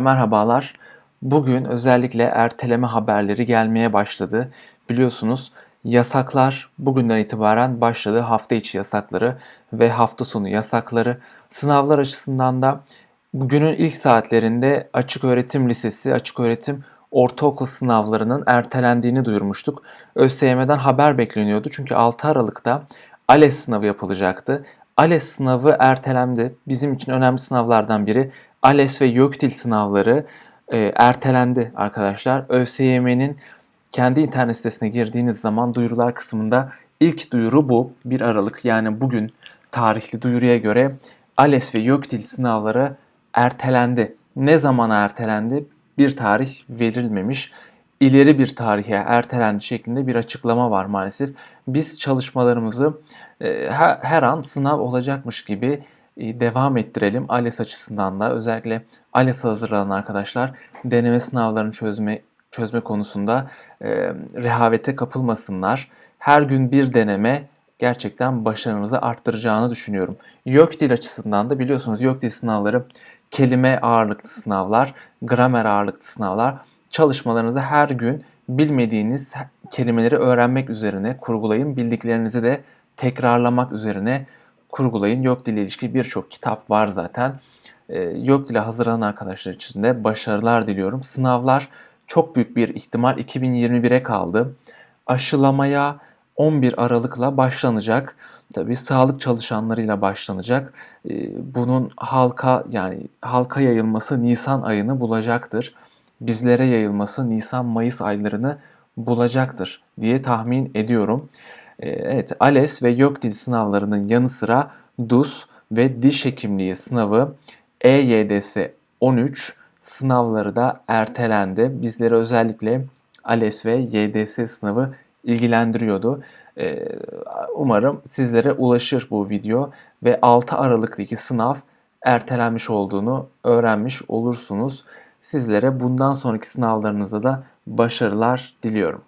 Merhabalar. Bugün özellikle erteleme haberleri gelmeye başladı. Biliyorsunuz yasaklar bugünden itibaren başladı. Hafta içi yasakları ve hafta sonu yasakları. Sınavlar açısından da bugünün ilk saatlerinde açık öğretim lisesi, açık öğretim ortaokul sınavlarının ertelendiğini duyurmuştuk. ÖSYM'den haber bekleniyordu çünkü 6 Aralık'ta ALES sınavı yapılacaktı. ALES sınavı ertelendi. Bizim için önemli sınavlardan biri. ALES ve YÖKDİL sınavları e, ertelendi arkadaşlar. ÖSYM'nin kendi internet sitesine girdiğiniz zaman duyurular kısmında ilk duyuru bu. 1 Aralık yani bugün tarihli duyuruya göre ALES ve YÖKDİL sınavları ertelendi. Ne zaman ertelendi? Bir tarih verilmemiş. İleri bir tarihe ertelendi şeklinde bir açıklama var maalesef. Biz çalışmalarımızı e, her, an sınav olacakmış gibi e, devam ettirelim. ALES açısından da özellikle ALES'e hazırlanan arkadaşlar deneme sınavlarını çözme çözme konusunda e, rehavete kapılmasınlar. Her gün bir deneme gerçekten başarınızı arttıracağını düşünüyorum. YÖKDİL açısından da biliyorsunuz YÖKDİL sınavları kelime ağırlıklı sınavlar, gramer ağırlıklı sınavlar. Çalışmalarınızı her gün bilmediğiniz kelimeleri öğrenmek üzerine kurgulayın. Bildiklerinizi de tekrarlamak üzerine kurgulayın. Yok dile ilişkin birçok kitap var zaten. Ee, yok dile hazırlanan arkadaşlar için de başarılar diliyorum. Sınavlar çok büyük bir ihtimal 2021'e kaldı. Aşılamaya 11 Aralık'la başlanacak. Tabii sağlık çalışanlarıyla başlanacak. Ee, bunun halka yani halka yayılması Nisan ayını bulacaktır. Bizlere yayılması Nisan-Mayıs aylarını bulacaktır diye tahmin ediyorum. Ee, Evet, ALES ve YÖKDİL sınavlarının yanı sıra DUS ve diş hekimliği sınavı EYDS 13 sınavları da ertelendi. Bizleri özellikle ALES ve YDS sınavı ilgilendiriyordu. Ee, Umarım sizlere ulaşır bu video ve 6 Aralık'taki sınav ertelenmiş olduğunu öğrenmiş olursunuz. Sizlere bundan sonraki sınavlarınızda da başarılar diliyorum.